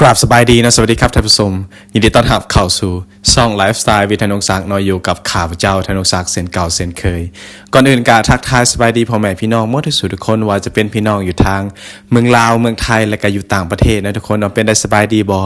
กราบสบายดีนะสวัสดีครับท่านผู้ชมยินดีต้อนรับเข้าสู่ช่องไลฟ์สไตล์วิทยานงศักดิ์นอยอยู่กับข่าวเจ้าธนงศักดิ์เซนเก่าเซนเคย ก่อนอื่นกาทักทายสบายดีพ่อแม่พี่น้องมดที่สุดทุกคนว่าจะเป็นพี่น้องอยู่ทาง เมืองลาวเมืองไทยและก็อยู่ต่างประเทศนะทุกคนเนาเป็นได้สบายดีบอ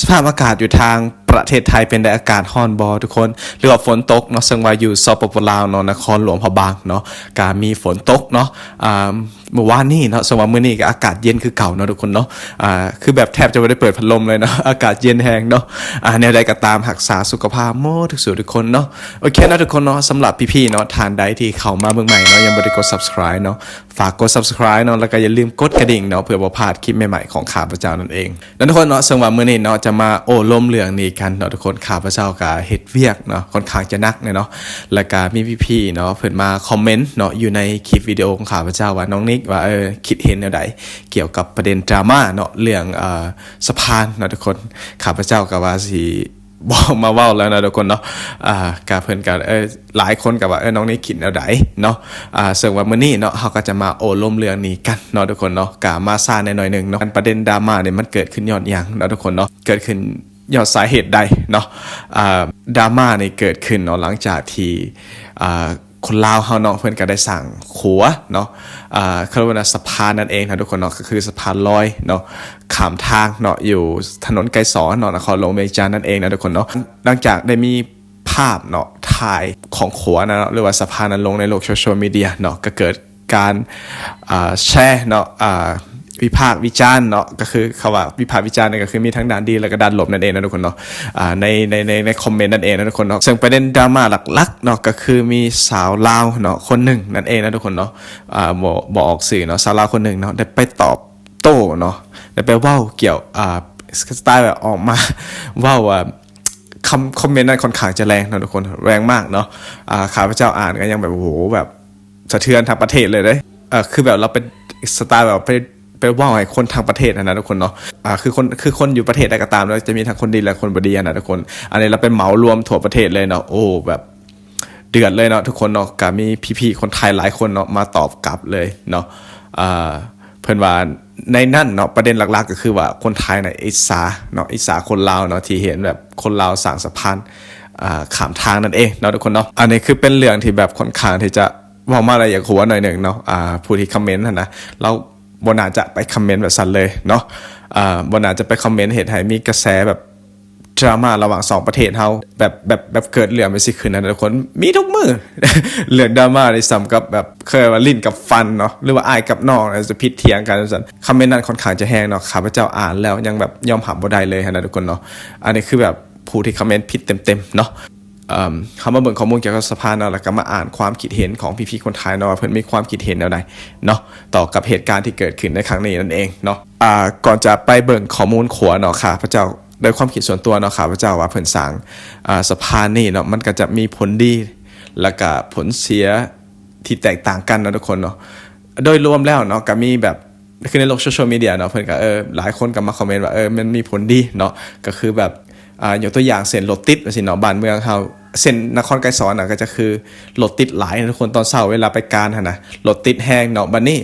สภาพอากาศอยู่ทาง ประเทศไทยเป็นได้อากาศร้อนบอทุกคนหรือว่าฝนตกเนาะซึ่งว่าอยู่สปปลาวเนาะนครหลวงพะบางเนาะกามีฝนตกเนาะอ่าเมื่อวานนี่เนาะสมมติมื้อนี้ก็อากาศเย็นคือเก่าเนาะทุกคนเนาะอ่าคือแบบแทบจะไม่ได้เปิดพัดลมเลยเนาะอากาศเย็นแห้งเนาะอ่าแนวใดก็ตามรักษาสุขภาพโมทุกส่วนทุกคนเนาะโอเคนะทุกคนเนาะสำหรับพี่ๆเนาะทานใดที่เข้ามาเมืองใหม่เนาะยังไม่ได้กด subscribe เนาะฝากกด subscribe เนาะแล้วก็อย่าลืมกดกระดิ่งเนาะเพื่อบ่พลาดคลิปใหม่ๆของข้าพเจ้านั่นเองนั่นทุกคนเนาะซึ่งว่ามื้อนี้เนาะจะมาโอ้ลมเรื่องนี้กันเนาะทุกคนข้าพระเจ้าก็เฮ็ดเวียกเนาะค่อนข้างจะนักเนาะแล้วก็มีพี่ๆเนาะเพิ่นมาคอมเมนต์เนาะอยู่ในคลิปวิดีโอของข้าพระเจ้าว่าน้องนิกว่าเออคิดเห็นแนวใดเกี่ยวกับประเด็นดราม่าเนาะเรื่องเอ่อสะพานเนาะทุกคนข้าพระเจ้าก็ว่าสิบอกมาเว้าแล้วนะทุกคนเนาะ อ่ากาเพิ่นก็เออหลายคนก็ว่าเออน้องนิกคิดแนวใดเนาะ อ่าซึ่งว่ามื้อนี้เนาะเฮาก็จะมาโอ้ล้มเรื่องนี้กันเนาะทุกคนเนาะกามาซ่าหน่อยหนึงเนาะประเด็นดราม่าเนี่ยมันเกิดขึ้นย้อนหยังเนาะทุกคนเนาะ เกิดขึ้น ยอดสาเหตุใดเนาะดราม่าในเกิดขึ้นเนาะหลังจากที่คนลาวเฮาเนาะเพื่อนก็ได้สั่งขัวเนาะอ่าเขาเรียกว่าสะพานนั่นเองนะทุกคนเนาะก็คือสะพานลอยเนาะขามทางเนาะอยู่ถนนไกรสอนเนาะนครหลวงเวียงจันทน์นั่นเองนะทุกคนเนาะหลังจากได้มีภาพเนาะถ่ายของขัวนะเนาะหรือว่าสะพานนั้นลงในโลกโซเชียลมีเดียเนาะก็เกิดการแชร์เนาะ วิพากษ์วิจารณ์เนาะก็คือคำว่าวิพากษ์วิจารณ์เนี่ยก็คือมีทั้งด้านดีและก็ด้านลบนั่นเองนะทุกคนเนาะอ่าในในในในคอมเมนต์นั่นเองนะทุกคนเนาะซึ่งประเด็นดราม่าหลักๆเนาะก็คือมีสาวลาวเนาะคนหนึ่งนั่นเองนะทุกคนเนาะอ่าบอกบอกออกสื่อเนาะสาวลาวคนหนึ่งเนาะได้ไปตอบโต้เนาะได้ไปว้าเกี่ยวอ่าสไตล์แบบออกมาว่าว่าคำคอมเมนต์นั้นค่อนข้างจะแรงนะทุกคนแรงมากเนาะอ่าข้าพเจ้าอ่านก็ยังแบบโอ้โหแบบสะเทือนทั้งประเทศเลยเลยเออคือแบบเราเป็นสไตล์แบบไป ไปว่าให้คนทางประเทศนะนะทุกคนเนาะอ่าคือคนคือคนอยู่ประเทศใดก็ตามแล้วจะมีทั้งคนดีและคนบดีนะทุกคน อันนี้เราไปเหมารวมทั่วประเทศเลยเนาะโอ้แบบเดือดเลยเนาะทุกคนเนาะก็มีพี่ๆคนไทยหลายคนเนาะมาตอบกลับเลยเนาะอ่าเพิ่อนว่าในนั่นเนาะประเด็นหลักๆ ก็คือว่าคนไทยเนี่ยอิสาเนาะอิสาคนลาวเนาะที่เห็นแบบคนลาวสั่งสะพานอ่าขามทางนั่นเองเนาะทุกคนเนาะอันนี้คือเป็นเรื่องที่แบบค่อนข้างที่จะว่ามาอะไรอย่างหัวหน่อยหนึ่งเนาะอ่าผู้ที่คอมเมนต์นะนะเรา บนอาจจะไปคอมเมนต์แบบสั้นเลยเนาะอ่าบนอาจจะไปคอมเมนต์เหตุให้มีกระแสแบบดราม่าระหว่างสองประเทศเฮาแบบแบบแบบเกิดเรื่องไปสิคืนนั้นทุกคนมีทุกมือเรื่องดราม่าในซ้ำกับแบบเคยว่าลิ้นกับฟันเนาะหรือว่าอายกับน้องจะพิดเถียงกันสันคอมเมนต์นั้นค่อนข้างจะแห้งเนาะข้าพเจ้าอ่านแล้วยังแบบยอมหับบ่ได้เลยนะทุกคนเนาะอันนี้คือแบบผู้ที่คอมเมนต์ผิดเต็มๆเนาะ เออเขามาเบิ่งข้อมูลเกี่ยวกับสภาเนาะแล้วก็มาอ่านความคิดเห็นของพี่ๆคนไทยเนาะเพิ่อนมีความคิดเห็นแนวใดเนาะต่อกับเหตุการณ์ที่เกิดขึ้นในครั้งนี้นั่นเองเนาะก่อนจะไปเบิ่งข้อมูลขัวเนาะค่ะพระเจ้าโดยความคิดส่วนตัวเนาะค่ะพระเจ้าว่าเพิ่อนสร้างสะพานนี่เนาะมันก็จะมีผลดีแล้วก็ผลเสียที่แตกต่างกันเนาะทุกคนเนาะโดยรวมแล้วเนาะก็มีแบบคือในโลกโซเชียลมีเดียเนาะเพิ่อนก็เออหลายคนก็มาคอมเมนต์ว่าเออมันมีผลดีเนาะก็คือแบบ อยกตัวอย่างเส้นรถติดสิเนาะบ้านเมืองเขาเส้นนครไกรสอนน่ะก็จะคือรถติดหลายนะทุกคนตอนเช้าเวลาไปการหันนะรถติดแห้งเนาะบัดนี้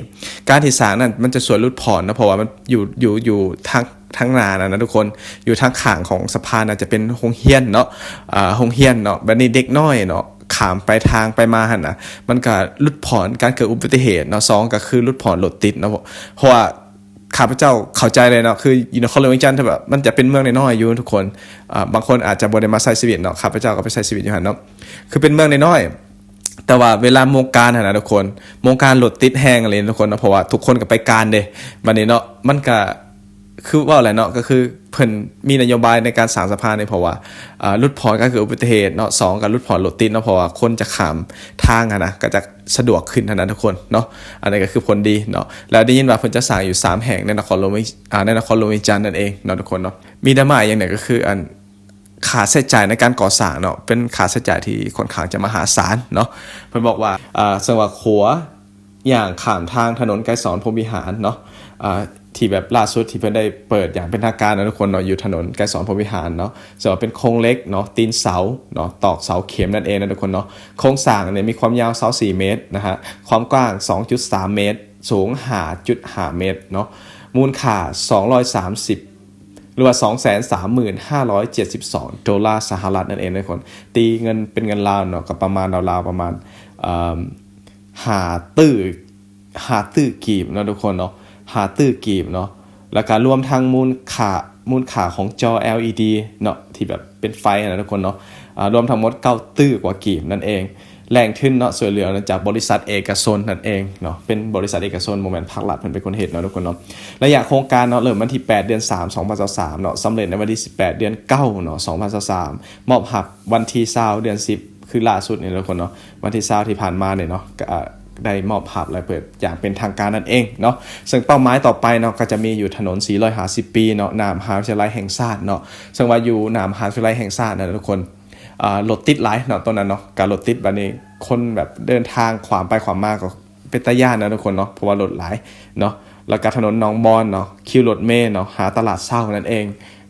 การที่สางนั่นมันจะสวยรุดผ่อนนะเพราะว่ามันอยู่อยู่อยู่ทางทางนานะนะทุกคนอยู่ทางขางของสะพานน่ะจะเป็นโรงเรียนเนาะอ่าโรงเรียนเนาะบัดนี้เด็กน้อยเนาะขามไปทางไปมาหันนะมันก็ลุดผ่อนการเกิดอุบัติเหตุเนาะสองก็คือลุดผ่อนรถติดเนาะเพราะว่า ข้าพเจ้าเข้าใจเลยเนาะคืออยู่นครหลวงจันทร์แบบมันจะเป็นเมืองในน้อยอยู่ทุกคนอ่าบางคนอาจจะบริมาไซสวิตเนาะข้าพเจ้าก็ไปไซสวิตอยู่หันเนาะคือเป็นเมืองในน้อยแต่ว่าเวลาโมงการนะทุกคนโมงการหลดติดแห้งอะไรทุกคนเนาะเพราะว่าทุกคนก็ไปการเดยวันนี้เนาะมันก็ คือว่าอะไรเนาะก็คือเพิ่นมีนโยบายในการสร้างสะพานเนี่ยเพราะว่าอ่าลดผ่อนการเกิดอุบัติเหตุเนาะสองการลดผ่อนรถติดเนาะเพราะว่าคนจะขามทางอะนะก็จะสะดวกขึ้นเท่านั้นทุกคนเนาะอันนี้ก็คือผลดีเนาะแล้วได้ยินว่าเพิ่นจะสร้างอยู่ 3 แห่งในนครหลวงเวียงอ่าในนครหลวงอีจันน์นั่นเองเนาะทุกคนเนาะมีดราม่าอย่างหนึ่งก็คืออันค่าใช้จ่ายในการก่อสร้างเนาะเป็นค่าใช้จ่ายที่ค่อนข้างจะมหาศาลเนาะเพิ่นบอกว่าอ่าสังหวะขัวอย่างขามทางถนนไกรสอนพรมวิหารเนาะอ่า ที่แบบล่าสุดที่เพิ่นได้เปิดอย่างเป็นทางการนะทุกคนเนาะอยู่ถนนไกรสอนพรมวิหารเนาะส่วนเป็นโครงเล็กเนาะตีนเสาเนาะตอกเสาเข็มนั่นเองนะทุกคนเนาะโครงสร้างเนี่ยมีความยาวเสา4เมตรนะฮะความกว้าง 2.3 เมตร สูง5.5เมตรเนาะมูลค่า 230รือว่า 235,572 ดอลลาร์สหรัฐนั่นเองนะทุกคน ตีเงินเป็นเงินลาวเนาะก็ประมาณราวๆประมาณหาตื้อหาตื้อกีบนะทุกคนเนาะ หาตื้อกีบเนาะแล้วก็รวมทั้งมูลค่ามูลค่าของจอ LED เนาะที่แบบเป็นไฟนะทุกคนเนาะรวมทั้งหมดเก้าตื้อกว่ากีบนั่นเองแรงขึ้นเนาะสวยเหลือจากบริษัทเอกชนนั่นเองเนาะเป็นบริษัทเอกชนโมเมนต์ภาครัฐเพิ่นเป็นคนเฮ็ดเนาะทุกคนเนาะระยะโครงการเนาะเริ่มวันที่ 8 เดือน 3 2023เนาะสำเร็จในวันที่ 18 เดือน9เนาะ2023มอบหับวันที่20เดือน 10 คือล่าสุดเนี่ยทุกคนเนาะวันที่20ที่ผ่านมาเนี่ยเนาะ ได้มอบหับและเปิดอย่างเป็นทางการนั่นเองเนาะซึ่งเป้าหมายต่อไปเนาะก็จะมีอยู่ถนน450ปีเนาะนามหาวิทยาลัยแห่งชาติเนาะซึ่งว่าอยู่นามหาวิทยาลัยแห่งชาตินะทุกคนรถติดหลายเนาะตอนนั้นเนาะการรถติดบัดนี้คนแบบเดินทางขวามไปขวามมาก็เป็นตาย่านนะทุกคนเนาะเพราะว่ารถหลายเนาะแล้วก็ถนนหนองบอนเนาะคิวรถเมล์เนาะหาตลาดเศร้านั่นเอง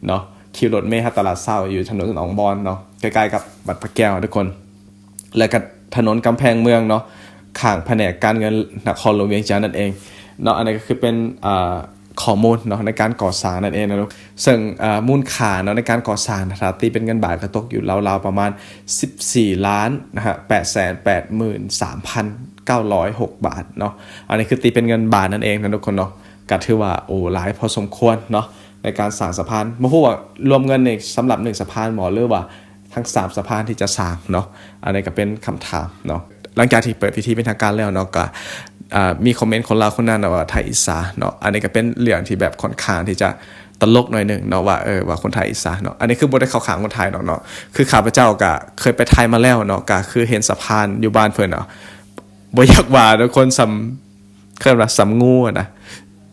เนาะคิวรถเมล์หาตลาดเศร้าอยู่ถนนหนองบอนเนาะใกล้ๆกับบัดพระแก้วทุกคน แล้วก็ถนนกำแพงเมืองเนาะ ข้างแผนกการเงินนครหลวงเวียงจันทน์นั่นเองเนาะอันนี้ก็คือเป็นข้อมูลเนาะในการก่อสร้างนั่นเองนะลูกซึ่งมูลค่าเนาะในการก่อสร้างนะครับตีเป็นเงินบาทก็ตกอยู่ราวๆประมาณ 14 ล้านนะฮะ8 8 3 906 บาทเนาะอันนี้คือตีเป็นเงินบาทนั่นเองนะทุกคนเนาะก็ถือว่าโอ้หลายพอสมควรเนาะในการสร้างสะพานม่พูดว่ารวมเงินในสำหรับหนึ่งสะพานหมอหรือว่าทั้งสามสะพานที่จะสร้างเนาะอันนี้ก็เป็นคำถามเนาะ หลังจากที่เปิดพิธีเป็นทางการแล้วเนาะก็มีคอมเมนต์คนลาวคนนั้นนะว่าไทยอีสาเนาะอันนี้ก็เป็นเรื่องที่แบบค่อนข้างที่จะตลกหน่อยหนึ่งเนาะว่าเออว่าคนไทยอีสาเนาะอันนี้คือบทได้ข้าขางคนไทยเนาะเนาะคือข้าพเจ้าก็เคยไปไทยมาแล้วเนาะก็คือเห็นสะพานอยู่บ้านเพิ่อนเนาะบ่อยากว่าทุกคนสำเคยว่าสำงูนะ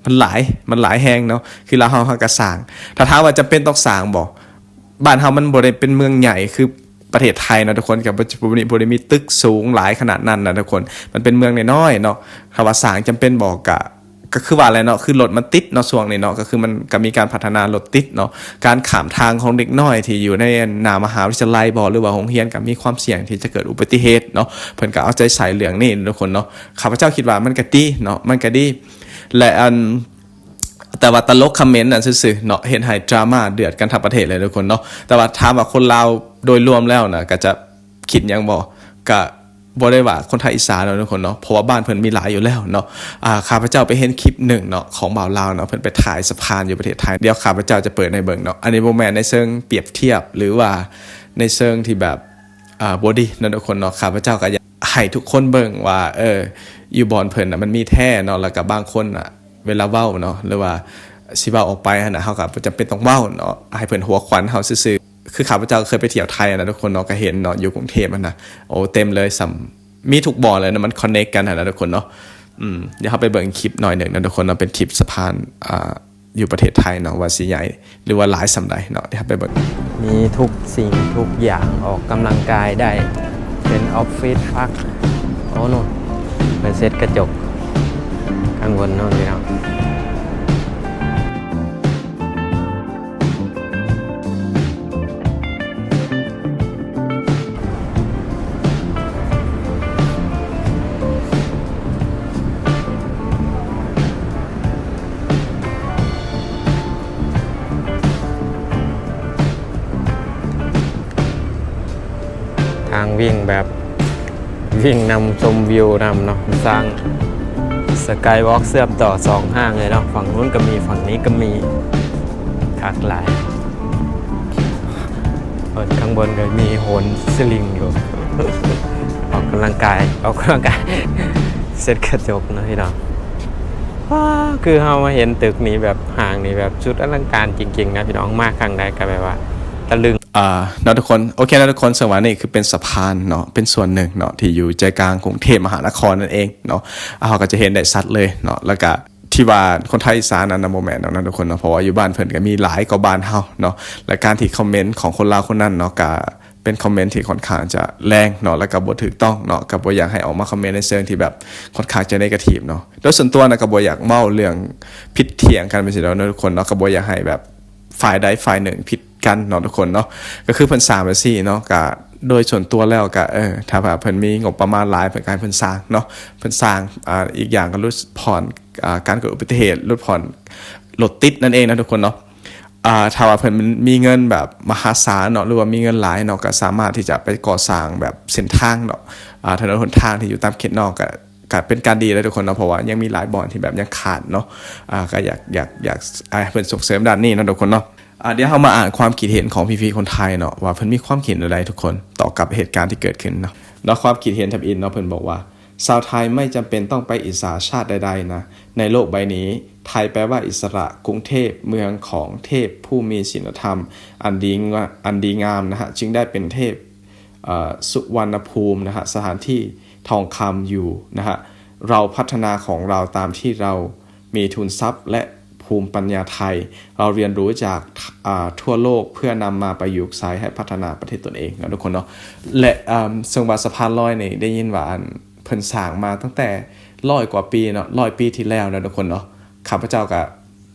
มันหลายมันหลายแหงเนาะคือเราเฮาเฮาก็สร้าง ถ้าถามว่าจะเป็นต้องสร้างบ่บ้านเฮามันบ่ได้เป็นเมืองใหญ่คือ ประเทศไทยนะทุกคนกับบ่ได้บ่ได้มีตึกสูงหลายขนาดนั้นนะทุกคนมันเป็นเมืองน้อยเนาะถ้าว่าสร้างจำเป็นบอกกะก็คือว่าอะไรเนาะคือรถมันติดเนาะช่วงนี้เนาะก็คือมันก็มีการพัฒนารถติดเนาะการขามทางของเด็กน้อยที่อยู่ในหนามหาวิทยาลัยบ่หรือว่าโรงเรียนก็มีความเสี่ยงที่จะเกิดอุบัติเหตุเนาะเพิ่นก็เอาใจใส่เรื่องนี้ทุกคนเนาะข้าพเจ้าคิดว่ามันก็ดีเนาะมันก็ดีและอัน แต่ว่าตลกคอมเมนต์น่ะซื่อๆเนาะเห็นให้ดราม่าเดือดกันทั้งประเทศเลยทุกคนเนาะแต่ว่าถามว่าคนลาวโดยรวมแล้วนะก็จะคิดยังบ่ก็บ่ได้ว่าคนไทยอีสานเนาะทุกคนเนาะเพราะว่าบ้านเพิ่นมีหลายอยู่แล้วเนาะอ่าข้าพเจ้าไปเห็นคลิปหนึ่งเนาะของบ่าวลาวเนาะเพิ่นไปถ่ายสะพานอยู่ประเทศไทยเดี๋ยวข้าพเจ้าจะเปิดในเบิ่งเนาะอันนี้บ่แม่นในเชิงเปรียบเทียบหรือว่าในเชิงที่แบบอ่าบอดี้นั่นทุกคนเนาะข้าพเจ้าก็อยากให้ทุกคนเบิ่งว่าเอออยู่บอลเพิ่นน่ะมันมีแท้เนาะแล้วก็บางคนอะ เวลาเว้าเนาะหรือว่าสิเว้าออกไปนะเฮาก็จำเป็นต้องเว้าเนาะให้เพิ่นหัวขวัญเฮาซื่อๆคือข้าพเจ้าเคยไปเที่ยวไทยนะทุกคนเนาะก็เห็นเนาะอยู่กรุงเทพมันนะโอ้เต็มเลยสำมีทุกบ่อเลยนะมันคอนเนคกันหั่นนะทุกคนเนาะอืมเดี๋ยวเฮาไปเบิ่งคลิปหน่อยหนึ่งนะทุกคนเนาะเป็นคลิปสะพานอ่าอยู่ประเทศไทยเนาะว่าสิใหญ่หรือว่าหลายสำใดเนาะเดี๋ยวเฮาไปเบิ่งมีทุกสิ่งทุกอย่างออกกำลังกายได้ เป็นออฟฟิศพักโอ้โนนเป็นเซตกระจก ข้างบนโน่นพี่น้องทางวิ่งแบบวิ่งนำชมวิวนำเนาะสร้าง สกายวอล์กเสื่อมต่อสองห้างเลยเนาะฝั่งนู้นก็มีฝั่งนี้ก็มีคักหลายบนข้างบนก็มีโหนสลิงอยู่ ออกกำลังกายออกกำลังกายเซตกระจกนะพี่น้องว้าคือเรามาเห็นตึกนี้แบบห่างนี่แบบชุดอลังการจริง ๆ นะพี่น้องมากครั้งใดก็แบบว่าตะลึง อ่านาะทุกคนโอเคนะทุกคนสวรรค์นี่คือเป็นสะพานเนาะเป็นส่วนหนึ่งเนาะที่อยู่ใจกลางกรุงเทพมหานครนั่นเองเนาะเราก็จะเห็นได้ชัดเลยเนาะแล้วก็ที่ว่าคนไทยสานั้นนะโมแมนเนาะนะทุกคนเนาะเพราะว่าอยู่บ้านเพิ่นก็มีหลายกว่าบ้านเฮาเนาะและการที่คอมเมนต์ของคนลาวคนนั้นเนาะก็เป็นคอมเมนต์ที่ค่อนข้างจะแรงเนาะแล้วก็บ่ถูกต้องเนาะก็บ่อยากให้ออกมาคอมเมนต์ในเชิงที่แบบค่อนข้างจะนกาทีฟเนาะโดยส่วนตัวนะก็บ่อยากเมาเรื่องผิดเถียงกันไปสิแล้วเนาะทุกคนเนาะก็บ่อยากให้แบบ ฝ่ายใดฝ่ายหนึ่งผิดกันเนาะทุกคนเนาะก็คือเพิ่นสร้างไปสี่เนาะก็โดยส่วนตัวแล้วก็เออถ้าว่าเพิ่นมีงบประมาณหลายเพิ่นก็ให้เพิ่นสร้างเนาะเพิ่นสร้างอ่าอีกอย่างก็ลดผ่อนอ่าการเกิดอุบัติเหตุลดผ่อนรถติดนั่นเองนะทุกคนเนาะอ่าถ้าว่าเพิ่นมีเงินแบบมหาศาลเนาะหรือว่ามีเงินหลายเนาะก็สามารถที่จะไปก่อสร้างแบบเส้นทางเนาะอ่าถนนหนทางที่อยู่ตามเขตนอกก็ ก็เป็นการดีเลยทุกคนเนาะเพราะว่ายังมีหลายบ่อนที่แบบยังขาดเนาะอ่าก็อยากอยากอยากอ่าเพิ่อนส่งเสริมด้านนี้นะทุกคนเนาะอ่าเดี๋ยวเรามาอ่านความคิดเห็นของพี่ๆคนไทยเนาะว่าเพิ่นมีความคิดเห็นอะไรทุกคนต่อกับเหตุการณ์ที่เกิดขึ้นเนาะเนาะความคิดเห็นทับอินเนาะเพิ่นบอกว่าชาวไทยไม่จำเป็นต้องไปอิสระชาติใดๆนะในโลกใบนี้ ไทยแปลว่าอิสระกรุงเทพเมืองของเทพผู้มีศีลธรรม อันดีงาอันดีงามนะฮะจึงได้เป็นเทพสุวรรณภูมินะฮะสถานที่ ทองคำอยู่นะฮะเราพัฒนาของเราตามที่เรามีทุนทรัพย์และภูมิปัญญาไทย เราเรียนรู้จากาทั่วโลกเพื่อนำมาประยุกต์ใช้ให้พัฒนาประเทศตนเองนะทุกคนเนาะและอ่าทรงบาสะพานลอยนี่ได้ยินว่าเพิ่นสร้างมาตั้งแต่ร้อยกว่าปีเนาะร้อยปีที่แล้วนะทุกคนเนาะข้าพเจ้าก็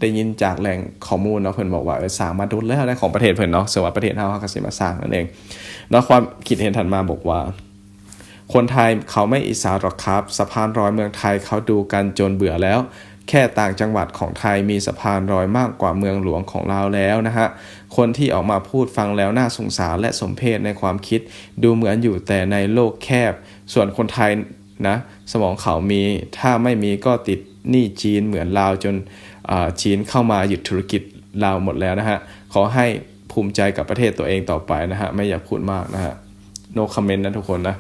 ได้ยินจากแหล่งข้อมูลเนาะเพิ่นบอกว่าเออสร้างมาโดนแล้วในของประเทศเพิ่นเนาะส่วนว่าประเทศเฮาเฮาก็สิมาสร้างนั่นเองเนาะความคิดเห็นถัดมาบอกว่า คนไทยเขาไม่อิสาหรอกครับ สะพานรอยเมืองไทยเขาดูกันจนเบื่อแล้ว แค่ต่างจังหวัดของไทยมีสะพานรอยมากกว่าเมืองหลวงของเราแล้วนะฮะ คนที่ออกมาพูดฟังแล้วน่าสงสารและสมเพชในความคิด ดูเหมือนอยู่แต่ในโลกแคบ ส่วนคนไทยนะสมองเขามีถ้าไม่มีก็ติดหนี้จีนเหมือนลาวจนจีนเข้ามาหยุดธุรกิจลาวหมดแล้วนะฮะ ขอให้ภูมิใจกับประเทศตัวเองต่อไปนะฮะ ไม่อยากพูดมากนะฮะ no comment นะทุกคนนะ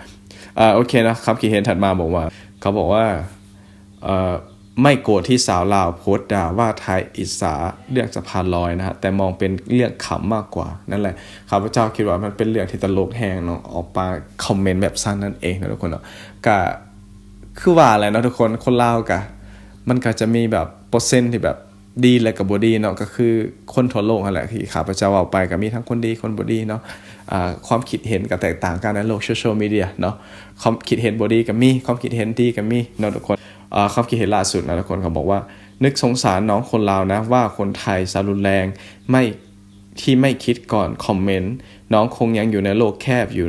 อ่าโอเคนะครับคิดเห็นถัดมาบอกว่า เขาบอกว่าเอ่อไม่โกรธที่สาวลาวโพสต์ด่าว่าไทยอิสาเรื่องสะพานลอยนะฮะแต่มองเป็นเรื่องขำมากกว่านั่นแหละข้าพเจ้าคิดว่ามันเป็นเรื่องที่ตลกแหงเนาะออกมาคอมเมนต์แบบสั้นนั่นเองนะทุกคนเนาะก็คือว่าอะไรเนาะทุกคนคนลาวกะ มันก็จะมีแบบเปอร์เซ็นต์ที่แบบดีและกับบดีเนาะก็คือคนทั่วโลกนั่นแหละที่ข้าพเจ้าเอาไปก็มีทั้งคนดีคนบดีเนาะ ความคิดเห็นก็แตกต่างกันในโลกโซเชียลมีเดียเนาะความคิดเห็นบอดีก็มีความคิดเห็นดีก็มีเนาะทุกคนความคิดเห็นล่าสุดนะทุกคนเขาบอกว่า นึกสงสารน้องคนลาวนะว่าคนไทยสารุนแรงไม่ที่ไม่คิดก่อนคอมเมนต์น้องคงยังอยู่ในโลกแคบอยู่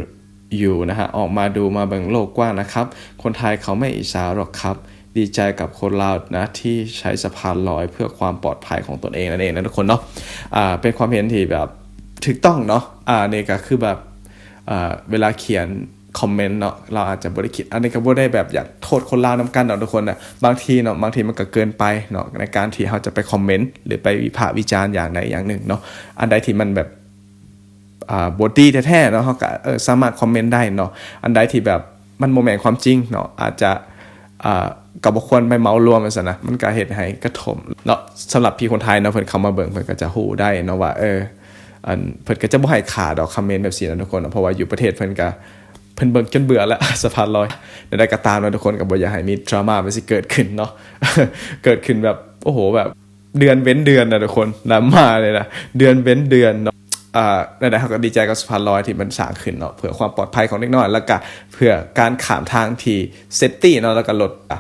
อยู่นะฮะออกมาดูมาเบิ่งโลกกว้างนะครับ คนไทยเขาไม่อิจฉาหรอกครับ ดีใจกับคนลาวนะที่ใช้สะพานลอยเพื่อความปลอดภัยของตนเองนั่นเองนะทุกคนเนาะอ่าเป็นความเห็นที่แบบ ถูกต้องเนาะอ่านี่ก็คือแบบอ่าเวลาเขียนคอมเมนต์เนาะเราอาจจะบริคิดอันนี้ก็บ่ได้แบบอยากโทษคนลาวนํกันเนาะทุกคนนะบางทีเนาะบางทีมันก็เกินไปเนาะในการที่เราจะไปคอมเมนต์หรือไปวิพากษ์วิจารณ์อย่างใดอย่างหนึ่งเนาะอันใดที่มันแบบอ่าบทดีแท้ๆเนาะเขาก็เออสามารถคอมเมนต์ได้เนาะอันใดที่แบบมันโมแมนความจริงเนาะอาจจะอ่ากับบุคคลไปเมารวมกันซะนะมันก็เหตุให้กระทบเนาะสำหรับพี่คนไทยเนาะเพิ่นเข้ามาเบิ่งเพิ่นก็จะฮู้ได้เนาะว่าเออ อันเพิ่นก็จะบ่ให้ขาดอกคอมเมนต์แบบนี้นะทุกคนเพราะว่าอยู่ประเทศเพิ่นก็เพิ่นเบิ่งจนเบื่อแล้วสะพานลอยในใดก็ตามนะทุกคนก็บ่อยากให้มีดราม่ามันสิเกิดขึ้นเนาะเกิดขึ้นแบบโอ้โหแบบเดือนเว้นเดือนนะทุกคนดราม่าเลยนะเดือนเว้นเดือนเนาะอ่านนแหละเขาก็ดีใจกับสะพานลอยที่มันสร้างขึ้นเนาะเพื่อความปลอดภัยของเด็กน้อยแล้วก็เพื่อการขามทางที่เซฟตี้เนาะแล้วก็ลดอะอ่า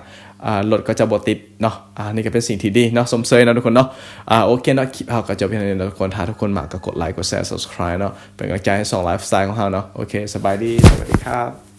รถก็จะบติดเนาะอ่านี่ก็เป็นสิ่งที่ดีเนาะสมเซยนะทุกคนเนาะอ่าโอเคเนาะคลิปเราก็จะเป็นี้นะทุกคนถ้าทุกคนมาก็กดไลค์กดแชร์ subscribe เนาะเป็นกำลังใจให้สองไลฟ์สไตล์ของเราเนาะโอเคสบายดีสวัสดีครับ